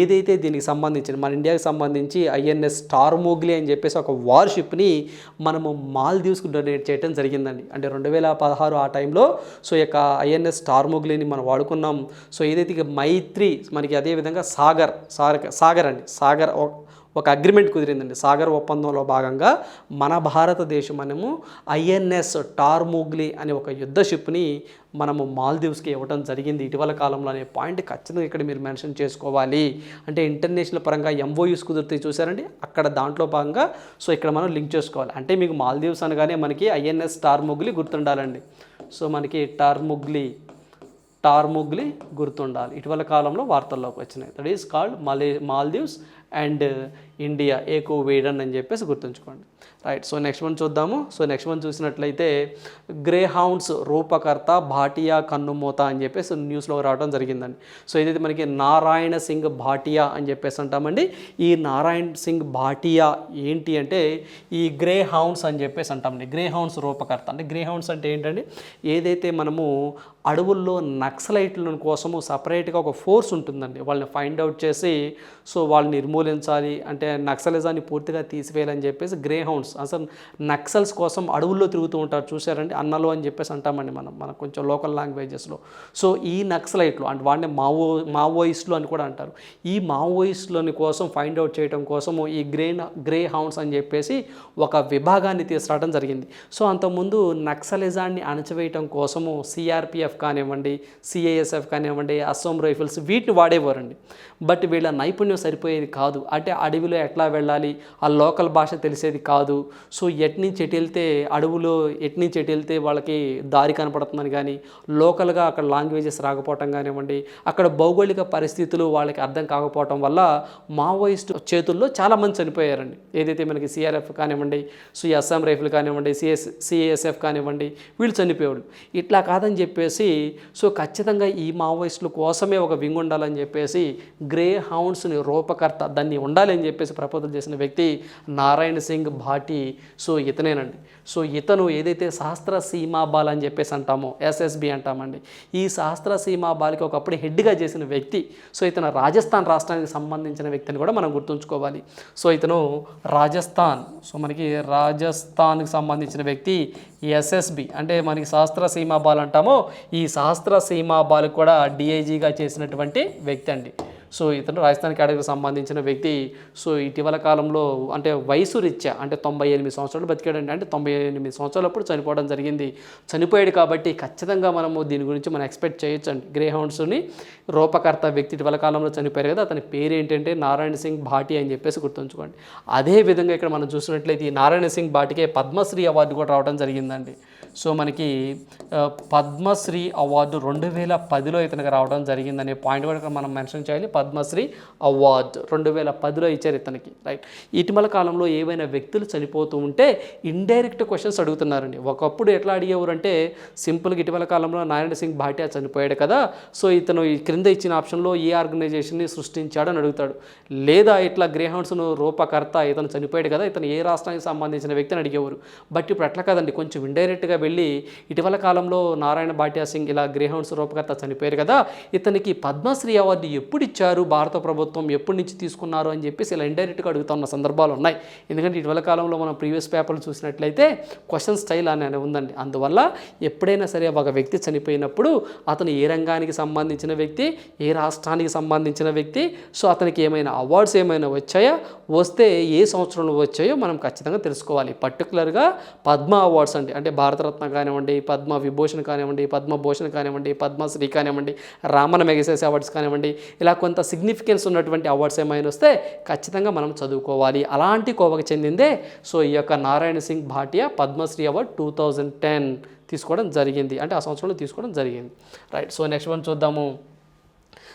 ఏదైతే దీనికి సంబంధించిన మన ఇండియాకి సంబంధించి ఐఎన్ఎస్ స్టార్ మోగ్లీ అని చెప్పేసి ఒక వార్షిప్ని మనము మాల్దీవ్స్కు డొనేట్ చేయడం జరిగిందండి. అంటే రెండు వేల పదహారు ఆ టైంలో సో యొక్క ఐఎన్ఎస్ స్టార్ మోగ్లీని మనం వాడుకున్నాం. సో ఏదైతే మైత్రి మనకి అదేవిధంగా సాగర్ సాగర్ సాగర్ అండి సాగర్ ఒక- అగ్రిమెంట్ కుదిరిందండి. సాగర్ ఒప్పందంలో భాగంగా మన భారతదేశం మనము ఐఎన్ఎస్ టార్మోగ్లీ అనే ఒక యుద్ధ షిప్ని మనము మాల్దీవ్స్కి ఇవ్వడం జరిగింది. ఇటీవల కాలంలో అనే పాయింట్ ఖచ్చితంగా ఇక్కడ మీరు మెన్షన్ చేసుకోవాలి. అంటే ఇంటర్నేషనల్ పరంగా ఎంఓయూస్ కుదిరితే చూసారండి అక్కడ దాంట్లో భాగంగా సో ఇక్కడ మనం లింక్ చేసుకోవాలి. అంటే మీకు మాల్దీవ్స్ అనగానే మనకి ఐఎన్ఎస్ టార్మోగ్లీ గుర్తుండాలండి. సో మనకి టార్మోగ్లీ టార్ముగ్లీ గుర్తుండాలి. ఇటీవల కాలంలో వార్తల్లోకి వచ్చినాయి. That is called Male Maldives and India ఏకో వేడన్ అని చెప్పేసి గుర్తుంచుకోండి. రైట్ సో నెక్స్ట్ వన్ చూద్దాము. సో నెక్స్ట్ వన్ చూసినట్లయితే గ్రే హౌండ్స్ రూపకర్త భాటియా కన్నుమూత అని చెప్పేసి న్యూస్లో రావడం జరిగిందండి. సో ఏదైతే మనకి నారాయణ సింగ్ భాటియా అని చెప్పేసి అంటామండి ఈ నారాయణ సింగ్ భాటియా ఏంటి అంటే ఈ గ్రే హౌండ్స్ అని చెప్పేసి అంటామండి. గ్రే హౌండ్స్ రూపకర్త. అంటే గ్రే హౌండ్స్ అంటే ఏంటండి? ఏదైతే మనము అడవుల్లో నక్సలైట్ల కోసము సపరేట్గా ఒక ఫోర్స్ ఉంటుందండి. వాళ్ళని ఫైండ్ అవుట్ చేసి సో వాళ్ళని నిర్మూలించాలి. అంటే నక్సలిజాన్ని పూర్తిగా తీసివేయాలని చెప్పేసి గ్రే హౌండ్స్ అసలు నక్సల్స్ కోసం అడవుల్లో తిరుగుతూ ఉంటారు. చూశారంటే అన్నలు అని చెప్పేసి అంటామండి మనం మన కొంచెం లోకల్ లాంగ్వేజెస్లో. సో ఈ నక్సలైట్లు అంటే వాడిని మావో మావోయిస్టులు అని కూడా అంటారు. ఈ మావోయిస్టులని కోసం ఫైండ్ అవుట్ చేయడం కోసము ఈ గ్రే గ్రే హౌండ్స్ అని చెప్పేసి ఒక విభాగాన్ని తీసుకురావడం జరిగింది. సో అంతకుముందు నక్సలిజాన్ని అణచివేయటం కోసము సిఆర్పిఎఫ్ కానివ్వండి సిఐఎస్ఎఫ్ కానివ్వండి అస్సోం రైఫిల్స్ వీటిని వాడేవారండి. బట్ వీళ్ళ నైపుణ్యం సరిపోయేది కాదు. అంటే అడవిలో ఎట్లా వెళ్ళాలి ఆ లోకల్ భాష తెలిసేది కాదు. సో ఎట్నుంచి ఎటు వెళ్తే అడవులో ఎట్నుంచి ఎటు వెళ్తే వాళ్ళకి దారి కనపడుతుందని కానీ లోకల్గా అక్కడ లాంగ్వేజెస్ రాకపోవటం కానివ్వండి అక్కడ భౌగోళిక పరిస్థితులు వాళ్ళకి అర్థం కాకపోవటం వల్ల మావోయిస్ట్ చేతుల్లో చాలామంది చనిపోయారండి. ఏదైతే మనకి సిఆర్ఎఫ్ కానివ్వండి సో అస్సాం రైఫిల్ కానివ్వండి సిఎస్ సిఏఎస్ఎఫ్ కానివ్వండి వీళ్ళు చనిపోయేవాళ్ళు. ఇట్లా కాదని చెప్పేసి సో ఖచ్చితంగా ఈ మావోయిస్టుల కోసమే ఒక వింగ్ ఉండాలని చెప్పేసి గ్రే హౌండ్స్ని రూపకర్త దాన్ని ఉండాలని చెప్పేసి ప్రపోజల్ చేసిన వ్యక్తి నారాయణ సింగ్ భాటి. సో ఇతనేనండి. సో ఇతను ఏదైతే సహస్ర సీమా బాల్ అని చెప్పేసి అంటామో ఎస్ఎస్బి అంటామండి ఈ సహస్ర సీమాబాల్కి ఒకప్పుడు హెడ్గా చేసిన వ్యక్తి సో ఇతను రాజస్థాన్ రాష్ట్రానికి సంబంధించిన వ్యక్తిని కూడా మనం గుర్తుంచుకోవాలి. సో ఇతను రాజస్థాన్ సో మనకి రాజస్థాన్కి సంబంధించిన వ్యక్తి ఎస్ఎస్బి అంటే మనకి శాస్త్ర సీమా బాల్ అంటామో ఈ సహస్ర సీమాబాల్ కూడా డిఐజీగా చేసినటువంటి వ్యక్తి అండి. సో ఇతను రాజస్థాన్ కేటగిరీకి సంబంధించిన వ్యక్తి. సో ఇటీవల కాలంలో అంటే వయసు రీత్యా అంటే తొంభై ఎనిమిది సంవత్సరాలు బతికాడండి. అంటే తొంభై ఎనిమిది సంవత్సరాలప్పుడు చనిపోవడం జరిగింది. చనిపోయాడు కాబట్టి ఖచ్చితంగా మనము దీని గురించి మనం ఎక్స్పెక్ట్ చేయొచ్చు అండి గ్రే హౌండ్స్ని రూపకర్త వ్యక్తి ఇటీవల కాలంలో చనిపోయారు కదా అతని పేరు ఏంటంటే నారాయణ సింగ్ భాటి అని చెప్పేసి గుర్తుంచుకోండి. అదే విధంగా ఇక్కడ మనం చూసినట్లయితే ఈ నారాయణ సింగ్ భాటికే పద్మశ్రీ అవార్డు కూడా రావడం జరిగిందండి. సో మనకి పద్మశ్రీ అవార్డు రెండు వేల పదిలో ఇతనికి రావడం జరిగిందనే పాయింట్ కూడా మనం మెన్షన్ చేయాలి. పద్మశ్రీ అవార్డు రెండు వేల పదిలో ఇచ్చారు ఇతనికి రైట్. ఇటీవల కాలంలో ఏవైనా వ్యక్తులు చనిపోతూ ఉంటే ఇండైరెక్ట్ క్వశ్చన్స్ అడుగుతున్నారండి. ఒకప్పుడు ఎట్లా అడిగేవారు అంటే సింపుల్గా ఇటీవల కాలంలో నారాయణ సింగ్ భాటియా చనిపోయాడు కదా సో ఇతను ఈ క్రింద ఇచ్చిన ఆప్షన్లో ఏ ఆర్గనైజేషన్ని సృష్టించాడని అడుగుతాడు. లేదా ఇట్లా గ్రేహౌండ్స్ను రూపకర్త ఇతను చనిపోయాడు కదా ఇతను ఏ రాష్ట్రానికి సంబంధించిన వ్యక్తిని అడిగేవారు? బట్ ఇప్పుడు అట్లా కదండి. కొంచెం ఇండైరెక్ట్గా వెళ్ళి ఇటీవల కాలంలో నారాయణ భాట్యా సింగ్ ఇలా గ్రేహౌండ్స్ రూపకర్త చనిపోయారు కదా ఇతనికి పద్మశ్రీ అవార్డు ఎప్పుడు ఇచ్చారు భారత ప్రభుత్వం ఎప్పటి నుంచి తీసుకున్నారు అని చెప్పేసి ఇలా ఇండైరెక్ట్గా అడుగుతున్న సందర్భాలు ఉన్నాయి. ఎందుకంటే ఇటీవల కాలంలో మనం ప్రీవియస్ పేపర్లు చూసినట్లయితే క్వశ్చన్ స్టైల్ అని ఉందండి. అందువల్ల ఎప్పుడైనా సరే ఒక వ్యక్తి చనిపోయినప్పుడు అతను ఏ రంగానికి సంబంధించిన వ్యక్తి ఏ రాష్ట్రానికి సంబంధించిన వ్యక్తి సో అతనికి ఏమైనా అవార్డ్స్ ఏమైనా వచ్చాయా వస్తే ఏ సంవత్సరంలో వచ్చాయో మనం ఖచ్చితంగా తెలుసుకోవాలి. పర్టికులర్గా పద్మ అవార్డ్స్ అండి. అంటే భారతరత్న కానివ్వండి పద్మ విభూషణ్ కానివ్వండి పద్మభూషణ్ కానివ్వండి పద్మశ్రీ కానివ్వండి రామన మెగసెస్ అవార్డ్స్ కానివ్వండి ఇలా కొంత సిగ్నిఫికెన్స్ ఉన్నటువంటి అవార్డ్స్ ఏమైనా వస్తే ఖచ్చితంగా మనం చదువుకోవాలి. అలాంటి కోవకు చెందిందే సో ఈ యొక్క Narayan Singh Bhatia Padmashri award two thousand ten తీసుకోవడం జరిగింది. అంటే ఆ సంవత్సరంలో తీసుకోవడం జరిగింది. రైట్ సో నెక్స్ట్ వన్ చూద్దాము.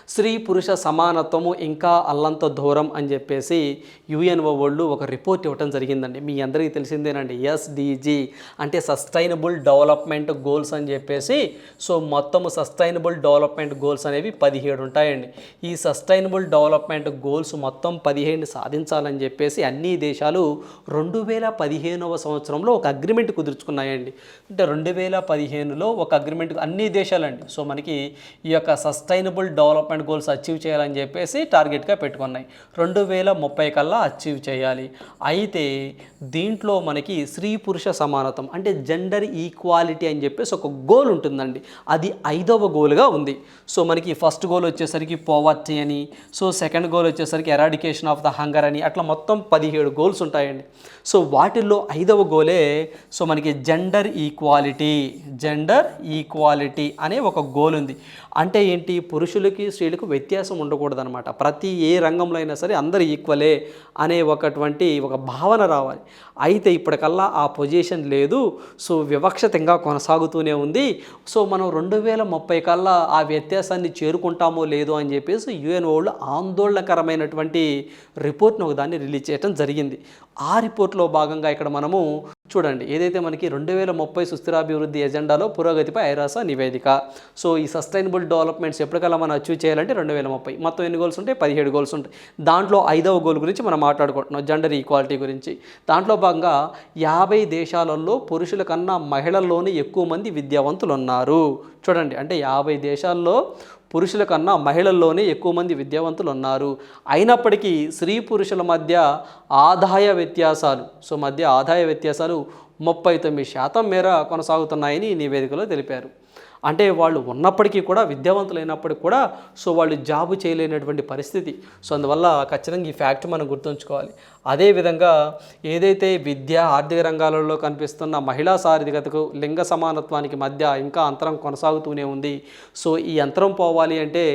స్త్రీ పురుష సమానత్వము ఇంకా అల్లంత దూరం అని చెప్పేసి యుఎన్ఓ వాళ్ళు ఒక రిపోర్ట్ ఇవ్వటం జరిగిందండి. మీ అందరికీ తెలిసిందేనండి. ఎస్డిజి అంటే సస్టైనబుల్ డెవలప్మెంట్ గోల్స్ అని చెప్పేసి సో మొత్తము సస్టైనబుల్ డెవలప్మెంట్ గోల్స్ అనేవి పదిహేడు ఉంటాయండి. ఈ సస్టైనబుల్ డెవలప్మెంట్ గోల్స్ మొత్తం పదిహేను సాధించాలని చెప్పేసి అన్ని దేశాలు రెండు వేల పదిహేనవ సంవత్సరంలో ఒక అగ్రిమెంట్ కుదుర్చుకున్నాయండి. అంటే రెండు వేల పదిహేనులో ఒక అగ్రిమెంట్ అన్ని దేశాలండి. సో మనకి ఈ యొక్క సస్టైనబుల్ డెవలప్మెంట్ గోల్స్ అచీవ్ చేయాలని చెప్పేసి టార్గెట్గా పెట్టుకున్నాయి. రెండు వేల ముప్పై కల్లా అచీవ్ చేయాలి. అయితే దీంట్లో మనకి స్త్రీ పురుష సమానత్వం అంటే జెండర్ ఈక్వాలిటీ అని చెప్పేసి ఒక గోల్ ఉంటుందండి. అది ఐదవ గోల్గా ఉంది. సో మనకి ఫస్ట్ గోల్ వచ్చేసరికి పోవర్టీ అని సో సెకండ్ గోల్ వచ్చేసరికి ఎరాడికేషన్ ఆఫ్ ద హంగర్ అని అట్లా మొత్తం పదిహేడు గోల్స్ ఉంటాయండి. సో వాటిల్లో ఐదవ గోలే సో మనకి జెండర్ ఈక్వాలిటీ జెండర్ ఈక్వాలిటీ అనే ఒక గోల్ ఉంది. అంటే ఏంటి? పురుషులకి స్త్రీలకు వ్యత్యాసం ఉండకూడదనమాట ప్రతి ఏ రంగంలో అయినా సరే అందరు ఈక్వలే అనే ఒకటువంటి ఒక భావన రావాలి. అయితే ఇప్పటికల్లా ఆ పొజిషన్ లేదు. సో వివక్షతంగా కొనసాగుతూనే ఉంది. సో మనం రెండు వేల ముప్పై కల్లా ఆ వ్యత్యాసాన్ని చేరుకుంటామో లేదో అని చెప్పేసి యుఎన్ వాళ్ళు ఆందోళనకరమైనటువంటి రిపోర్ట్ను ఒకదాన్ని రిలీజ్ చేయడం జరిగింది. ఆ రిపోర్ట్లో భాగంగా ఇక్కడ మనము చూడండి ఏదైతే మనకి రెండు వేల ముప్పై సుస్థిరాభివృద్ధి ఎజెండాలో పురోగతిపై ఐరాస నివేదిక. సో ఈ సస్టైనబుల్ డెవలప్మెంట్స్ ఎప్పటికల్లా మనం అచీవ్ చేయాలంటే రెండు వేల ముప్పై. మొత్తం ఎన్ని గోల్స్ ఉంటాయి? పదిహేడు గోల్స్ ఉంటాయి. దాంట్లో ఐదవ గోల్ గురించి మనం మాట్లాడుకుంటున్నాం జెండర్ ఈక్వాలిటీ గురించి. దాంట్లో భాగంగా యాభై దేశాలలో పురుషుల కన్నా మహిళల్లోనే ఎక్కువ మంది విద్యావంతులు ఉన్నారు చూడండి అంటే యాభై దేశాల్లో పురుషుల కన్నా మహిళల్లోనే ఎక్కువ మంది విద్యావంతులు ఉన్నారు అయినప్పటికీ స్త్రీ పురుషుల మధ్య ఆదాయ వ్యత్యాసాలు సో మధ్య ఆదాయ వ్యత్యాసాలు ముప్పై తొమ్మిది శాతం మేర కొనసాగుతున్నాయని ఈ నివేదికలో తెలిపారు. అంటే వాళ్ళు ఉన్నప్పటికీ కూడా విద్యావంతులైనప్పటికీ కూడా సో వాళ్ళు జాబు చేయలేనటువంటి పరిస్థితి. సో అందువల్ల ఖచ్చితంగా ఈ ఫ్యాక్ట్ మనం గుర్తుంచుకోవాలి. అదేవిధంగా ఏదైతే విద్య ఆర్థిక రంగాలలో కనిపిస్తున్న మహిళా సాధికతకు లింగ సమానత్వానికి మధ్య ఇంకా అంతరం కొనసాగుతూనే ఉంది. సో ఈ అంతరం పోవాలి అంటే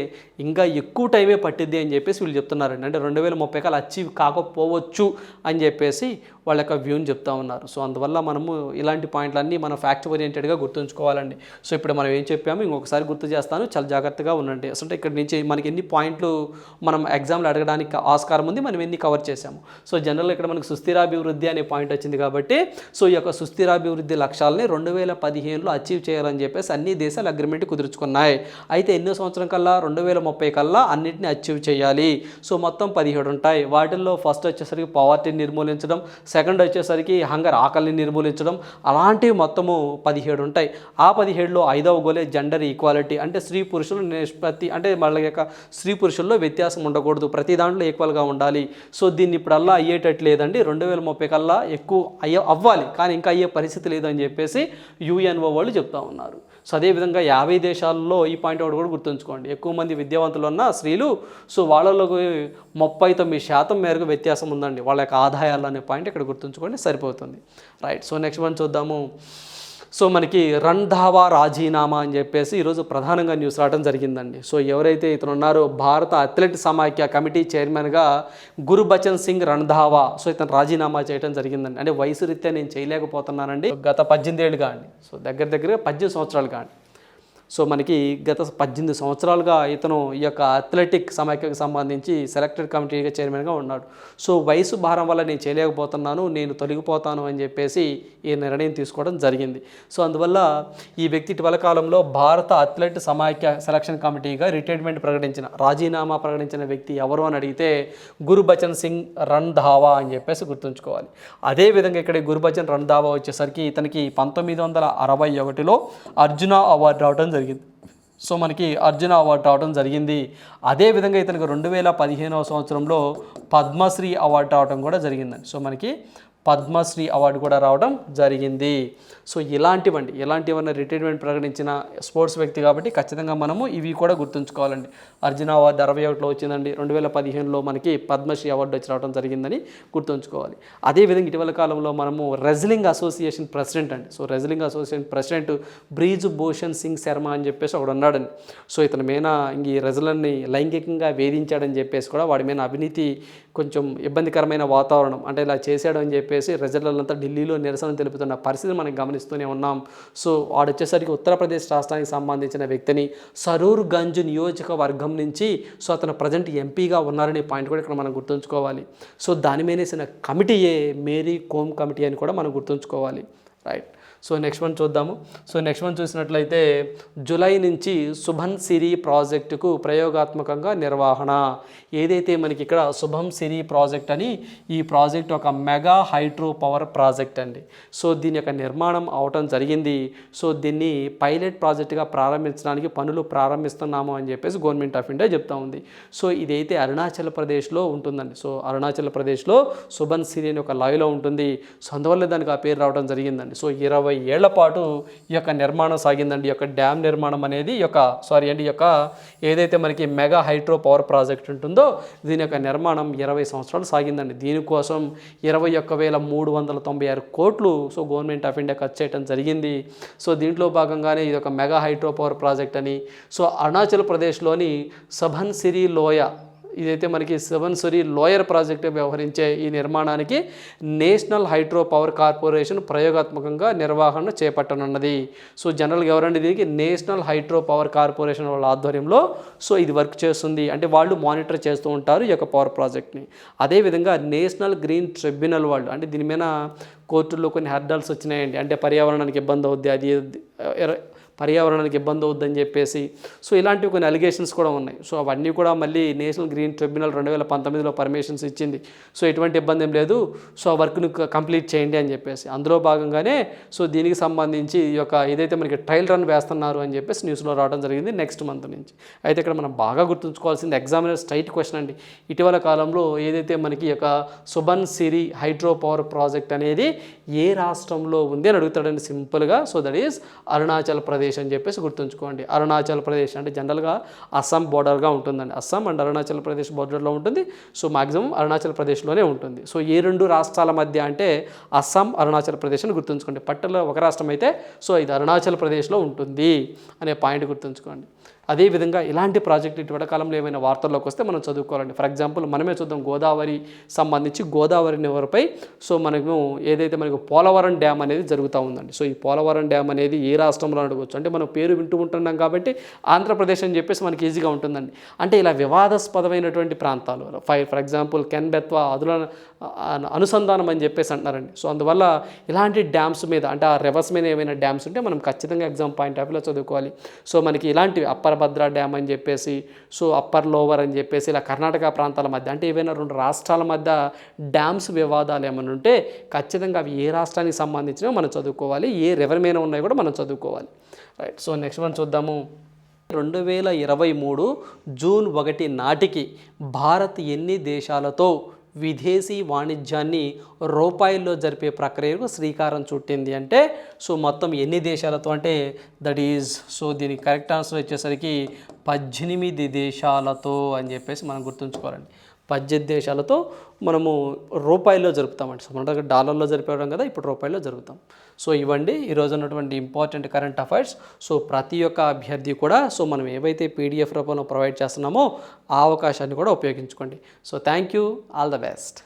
ఇంకా ఎక్కువ టైమే పట్టిద్ది అని చెప్పేసి వీళ్ళు చెప్తున్నారండి. అంటే రెండు వేల ముప్పై కాలు అచీవ్ కాకపోవచ్చు అని చెప్పేసి వాళ్ళ యొక్క వ్యూని చెప్తా ఉన్నారు. సో అందువల్ల మనము ఇలాంటి పాయింట్లన్నీ మనం ఫ్యాక్ట్ ఓరియంటెడ్గా గుర్తుంచుకోవాలండి. సో ఇప్పుడు మనం ఏం చెప్పాము ఇంకొకసారి గుర్తు చేస్తాను. చాలా జాగ్రత్తగా ఉండండి. అసలు ఇక్కడ నుంచి మనకి ఎన్ని పాయింట్లు మనం ఎగ్జామ్లో అడగడానికి ఆస్కారం ఉంది మనం ఎన్ని కవర్ చేసాము సో జనరల్ ఇక్కడ మనకు సుస్థిరాభివృద్ధి అనే పాయింట్ వచ్చింది కాబట్టి సో ఈ యొక్క సుస్థిరాభివృద్ధి లక్ష్యాలని రెండు వేల పదిహేనులో అచీవ్ చేయాలని చెప్పేసి అన్ని దేశాలు అగ్రిమెంట్ కుదుర్చుకున్నాయి. అయితే ఎన్నో సంవత్సరం కల్లా రెండు వేల ముప్పై కల్లా అన్నింటిని అచీవ్ చేయాలి. సో మొత్తం పదిహేడు ఉంటాయి. వాటిల్లో ఫస్ట్ వచ్చేసరికి పవర్టీని నిర్మూలించడం సెకండ్ వచ్చేసరికి హంగర్ ఆకలిని నిర్మూలించడం అలాంటివి మొత్తము పదిహేడు ఉంటాయి. ఆ పదిహేడులో ఐదవ గోలే జెండర్ ఈక్వాలిటీ అంటే స్త్రీ పురుషుల నిష్పత్తి అంటే వాళ్ళ యొక్క స్త్రీ పురుషుల్లో వ్యత్యాసం ఉండకూడదు. ప్రతి దాంట్లో ఈక్వల్గా ఉండాలి. సో దీన్ని ఇప్పుడల్లా అయ్యేటట్టు లేదండి. రెండు వేల ముప్పై కల్లా ఎక్కువ అయ్యే అవ్వాలి. కానీ ఇంకా అయ్యే పరిస్థితి లేదని చెప్పేసి యుఎన్ఓ వాళ్ళు చెప్తా ఉన్నారు. సో అదేవిధంగా యాభై దేశాల్లో ఈ పాయింట్ ఒకటి కూడా గుర్తుంచుకోండి. ఎక్కువ మంది విద్యావంతులు ఉన్న స్త్రీలు సో వాళ్ళలో ముప్పై తొమ్మిది శాతం మేరకు వ్యత్యాసం ఉందండి. వాళ్ళ యొక్క ఆదాయాలు అనే పాయింట్ ఇక్కడ గుర్తుంచుకోండి సరిపోతుంది. రైట్ సో నెక్స్ట్ మనం చూద్దాము. సో మనకి రంధావా రాజీనామా అని చెప్పేసి ఈరోజు ప్రధానంగా న్యూస్ రావడం జరిగిందండి. సో ఎవరైతే ఇతను ఉన్నారో భారత అథ్లెట్ సమాఖ్య కమిటీ చైర్మన్గా గురుబచన్ సింగ్ రణధావా సో ఇతను రాజీనామా చేయడం జరిగిందండి. అంటే వయసు రీత్యా నేను చేయలేకపోతున్నానండి. గత పద్దెనిమిది ఏళ్ళుగా అండి. సో దగ్గర దగ్గర పద్దెనిమిది సంవత్సరాలు అండి. సో మనకి గత పద్దెనిమిది సంవత్సరాలుగా ఇతను ఈ యొక్క అథ్లెటిక్ సమాఖ్యకు సంబంధించి సెలెక్టెడ్ కమిటీగా చైర్మన్గా ఉన్నాడు. సో వయసు భారం వల్ల నేను చేయలేకపోతున్నాను నేను తొలగిపోతాను అని చెప్పేసి ఈ నిర్ణయం తీసుకోవడం జరిగింది. సో అందువల్ల ఈ వ్యక్తి ఇటీవల కాలంలో భారత అథ్లెట్ సమాఖ్య సెలక్షన్ కమిటీగా రిటైర్మెంట్ ప్రకటించిన రాజీనామా ప్రకటించిన వ్యక్తి ఎవరు అని అడిగితే గురుబచన్ సింగ్ రణ్ధావా అని చెప్పేసి గుర్తుంచుకోవాలి. అదేవిధంగా ఇక్కడ గురుబచన్ రణ్ ధావా వచ్చేసరికి ఇతనికి పంతొమ్మిది వందల అరవై ఒకటిలో అర్జున అవార్డు రావడం జరిగింది. సో మనకి అర్జున అవార్డు రావడం జరిగింది. అదేవిధంగా ఇతనికి రెండు వేల పదిహేనవ సంవత్సరంలో పద్మశ్రీ అవార్డు రావడం కూడా జరిగిందండి. సో మనకి పద్మశ్రీ అవార్డు కూడా రావడం జరిగింది. సో ఇలాంటివండి ఇలాంటివన్నీ రిటైర్మెంట్ ప్రకటించిన స్పోర్ట్స్ వ్యక్తి కాబట్టి ఖచ్చితంగా మనము ఇవి కూడా గుర్తుంచుకోవాలండి. అర్జున అవార్డు అరవై ఒకటిలో వచ్చిందండి. రెండు వేల పదిహేనులో మనకి పద్మశ్రీ అవార్డు వచ్చి రావడం జరిగిందని గుర్తుంచుకోవాలి. అదేవిధంగా ఇటీవల కాలంలో మనము రెజ్లింగ్ అసోసియేషన్ ప్రెసిడెంట్ అండి. So wrestling association president Brij Bhushan Singh Sharma అని చెప్పేసి ఒకడు ఉన్నాడండి. సో ఇతని మీద ఈ రెజ్లర్ని లైంగికంగా వేధించాడని చెప్పేసి కూడా వాడి మీద అవినీతి కొంచెం ఇబ్బందికరమైన వాతావరణం అంటే ఇలా చేశాడు అని చెప్పి చెప్పేసి ప్రజలంతా ఢిల్లీలో నిరసన తెలుపుతున్న పరిస్థితి మనం గమనిస్తూనే ఉన్నాం. సో వాడు వచ్చేసరికి ఉత్తరప్రదేశ్ రాష్ట్రానికి సంబంధించిన వ్యక్తిని సరూర్ గంజ్ నియోజకవర్గం నుంచి సో అతను ప్రజెంట్ ఎంపీగా ఉన్నారనే పాయింట్ కూడా ఇక్కడ మనం గుర్తుంచుకోవాలి. సో దాని మీద వేసిన కమిటీయే మేరీ కోమ్ కమిటీ అని కూడా మనం గుర్తుంచుకోవాలి. రైట్. సో నెక్స్ట్ వన్ చూద్దాము. సో నెక్స్ట్ వన్ చూసినట్లయితే జూలై నుంచి శుభన్ సిరి ప్రాజెక్టుకు ప్రయోగాత్మకంగా నిర్వహణ. ఏదైతే మనకి ఇక్కడ శుభం సిరి ప్రాజెక్ట్ అని ఈ ప్రాజెక్ట్ ఒక మెగా హైడ్రో పవర్ ప్రాజెక్ట్ అండి. సో దీని యొక్క నిర్మాణం అవటం జరిగింది. సో దీన్ని పైలట్ ప్రాజెక్టుగా ప్రారంభించడానికి పనులు ప్రారంభిస్తున్నాము అని చెప్పేసి గవర్నమెంట్ ఆఫ్ ఇండియా చెప్తా ఉంది. సో ఇదైతే అరుణాచల్ ప్రదేశ్లో ఉంటుందండి. సో అరుణాచల్ ప్రదేశ్లో సుబన్ సిరి అని ఒక లాయ్లో ఉంటుంది. సో అందువల్ల దానికి ఆ పేరు రావడం జరిగిందండి. సో ఇరవై ఏళ్ళ పాటు ఈ యొక్క నిర్మాణం సాగిందండి. ఈ యొక్క డ్యామ్ నిర్మాణం అనేది ఈ యొక్క సారీ అండి ఈ యొక్క ఏదైతే మనకి మెగా హైడ్రో పవర్ ప్రాజెక్ట్ ఉంటుందో దీని యొక్క నిర్మాణం ఇరవై సంవత్సరాలు సాగిందండి. దీనికోసం ఇరవై ఒక్క వేల మూడు వందల తొంభై ఆరు కోట్లు సో గవర్నమెంట్ ఆఫ్ ఇండియా ఖర్చు చేయడం జరిగింది. సో దీంట్లో భాగంగానే ఇది ఒక మెగా హైడ్రో పవర్ ప్రాజెక్ట్ అని సో అరుణాచల్ ప్రదేశ్లోని సభన్ సిరి లోయ ఇదైతే మనకి సెవెన్సరీ లోయర్ ప్రాజెక్ట్ వ్యవహరించే ఈ నిర్మాణానికి నేషనల్ హైడ్రో పవర్ కార్పొరేషన్ ప్రయోగాత్మకంగా నిర్వహణ చేపట్టనున్నది. సో జనరల్గా ఎవరండి దీనికి? నేషనల్ హైడ్రో పవర్ కార్పొరేషన్ వాళ్ళ ఆధ్వర్యంలో సో ఇది వర్క్ చేస్తుంది. అంటే వాళ్ళు మానిటర్ చేస్తూ ఉంటారు ఈ యొక్క పవర్ ప్రాజెక్ట్ని. అదేవిధంగా నేషనల్ గ్రీన్ ట్రిబ్యునల్ వాళ్ళు అంటే దీని మీద కోర్టుల్లో కొన్ని హర్డల్స్ వచ్చినాయండి. అంటే పర్యావరణానికి ఇబ్బంది అవుద్ది అది పర్యావరణానికి ఇబ్బంది అవుద్దని చెప్పేసి సో ఇలాంటివి కొన్ని అలిగేషన్స్ కూడా ఉన్నాయి. సో అవన్నీ కూడా మళ్ళీ నేషనల్ గ్రీన్ ట్రిబ్యునల్ రెండు వేల పంతొమ్మిదిలో పర్మిషన్స్ ఇచ్చింది. సో ఎటువంటి ఇబ్బంది ఏం లేదు. సో ఆ వర్క్ను కంప్లీట్ చేయండి అని చెప్పేసి. అందులో భాగంగానే సో దీనికి సంబంధించి ఈ యొక్క ఏదైతే మనకి ట్రయల్ రన్ వేస్తున్నారు అని చెప్పేసి న్యూస్లో రావడం జరిగింది నెక్స్ట్ మంత్ నుంచి. అయితే ఇక్కడ మనం బాగా గుర్తుంచుకోవాల్సింది ఎగ్జామినర్ స్ట్రైట్ క్వశ్చన్ అండి. ఇటీవల కాలంలో ఏదైతే మనకి ఈ యొక్క Subansiri hydro power project అనేది ఏ రాష్ట్రంలో ఉంది అని అడుగుతాడండి సింపుల్గా so that is Arunachal Pradesh అని చెప్పేసి గుర్తుంచుకోండి. అరుణాచల్ ప్రదేశ్ అంటే జనరల్గా అస్సాం బోర్డర్గా ఉంటుందండి. అస్సాం అండ్ అరుణాచల్ ప్రదేశ్ బోర్డర్లో ఉంటుంది. సో మాక్సిమం అరుణాచల్ ప్రదేశ్లోనే ఉంటుంది. సో ఏ రెండు రాష్ట్రాల మధ్య అంటే అస్సాం అరుణాచల్ ప్రదేశ్ అని గుర్తుంచుకోండి. పట్టలో ఒక రాష్ట్రం అయితే సో ఇది అరుణాచల్ ప్రదేశ్లో ఉంటుంది అనే పాయింట్ గుర్తుంచుకోండి. అదేవిధంగా ఇలాంటి ప్రాజెక్టు ఇటీవల కాలంలో ఏమైనా వార్తల్లోకి వస్తే మనం చదువుకోవాలండి. ఫర్ ఎగ్జాంపుల్ మనమే చూద్దాం గోదావరి సంబంధించి గోదావరి నివరపై సో మనము ఏదైతే మనకు పోలవరం డ్యామ్ అనేది జరుగుతూ ఉందండి. సో ఈ పోలవరం డ్యామ్ అనేది ఏ రాష్ట్రంలో అడగవచ్చు అంటే మనం పేరు వింటూ ఉంటున్నాం కాబట్టి ఆంధ్రప్రదేశ్ అని చెప్పేసి మనకి ఈజీగా ఉంటుందండి. అంటే ఇలా వివాదాస్పదమైనటువంటి ప్రాంతాలు fire for example Ken Betwa అదుల అనుసంధానం అని చెప్పేసి అంటున్నారండి. సో అందువల్ల ఇలాంటి డ్యామ్స్ మీద అంటే ఆ రివర్స్ మీద ఏమైనా డ్యామ్స్ ఉంటే మనం ఖచ్చితంగా ఎగ్జామ్ పాయింట్ ఆఫ్ వ్యూలో చదువుకోవాలి. సో మనకి ఇలాంటివి అప్పర్ భద్ర డ్యామ్ అని చెప్పేసి సో అప్పర్ లోవర్ అని చెప్పేసి ఇలా కర్ణాటక ప్రాంతాల మధ్య అంటే ఏవైనా రెండు రాష్ట్రాల మధ్య డ్యామ్స్ వివాదాలు ఏమైనా ఉంటే ఖచ్చితంగా అవి ఏ రాష్ట్రానికి సంబంధించినవి మనం చదువుకోవాలి. ఏ రివర్ మీద ఉన్నాయో కూడా మనం చదువుకోవాలి. రైట్ సో నెక్స్ట్ వన్ చూద్దాము. రెండు వేల ఇరవై మూడు జూన్ ఒకటి నాటికి భారత్ ఎన్ని దేశాలతో విదేశీ వాణిజ్యాన్ని రూపాయల్లో జరిపే ప్రక్రియకు శ్రీకారం చుట్టింది. అంటే సో మొత్తం ఎన్ని దేశాలతో అంటే దట్ ఈజ్ సో దీనికి కరెక్ట్ ఆన్సర్ వచ్చేసరికి పద్దెనిమిది దేశాలతో అని చెప్పేసి మనం గుర్తుంచుకోవాలండి. పద్దెనిమిది దేశాలతో మనము రూపాయల్లో జరుపుతామండి. సో మన దగ్గర డాలర్లో జరిపేవడం కదా ఇప్పుడు రూపాయల్లో జరుపుతాం. సో ఇవ్వండి ఈరోజు ఉన్నటువంటి ఇంపార్టెంట్ కరెంట్ అఫైర్స్ సో ప్రతి ఒక్క అభ్యర్థి కూడా సో మనం ఏవైతే పీడిఎఫ్ రూపంలో ప్రొవైడ్ చేస్తున్నామో ఆ అవకాశాన్ని కూడా ఉపయోగించుకోండి. So thank you all the best